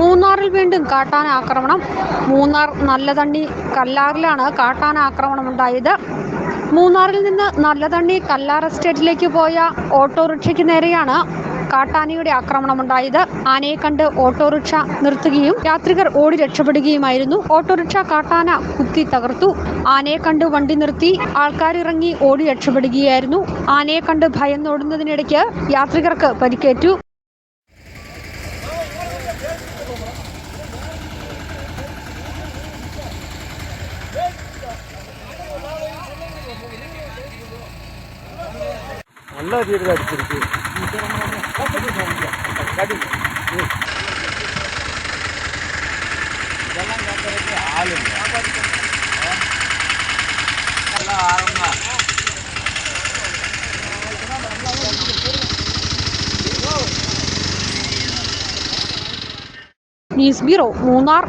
മൂന്നാറിൽ വീണ്ടും കാട്ടാന ആക്രമണം. മൂന്നാർ നല്ലതണ്ണി കല്ലാറിലാണ് കാട്ടാന ആക്രമണം ഉണ്ടായത്. മൂന്നാറിൽ നിന്ന് നല്ലതണ്ണി കല്ലാർ എസ്റ്റേറ്റിലേക്ക് പോയ ഓട്ടോറിക്ഷയ്ക്ക് നേരെയാണ് കാട്ടാനയുടെ ആക്രമണമുണ്ടായത് ആനയെ കണ്ട് ഓട്ടോറിക്ഷ നിർത്തുകയും യാത്രികർ ഓടി രക്ഷപ്പെടുകയുമായിരുന്നു. ഓട്ടോറിക്ഷ കാട്ടാന കുത്തി തകർത്തു. ആനയെ കണ്ട് വണ്ടി നിർത്തി ആൾക്കാരിറങ്ങി ഓടി രക്ഷപ്പെടുകയായിരുന്നു. ആനയെ കണ്ട് ഭയന്നോടുന്നതിനിടയ്ക്ക് യാത്രികർക്ക് പരിക്കേറ്റു. நல்லா வீடு அடிச்சிருக்கு இதெல்லாம் கேட்கறதுக்கு ஆளு நல்லா ஆரம்பம் يصبروا ونار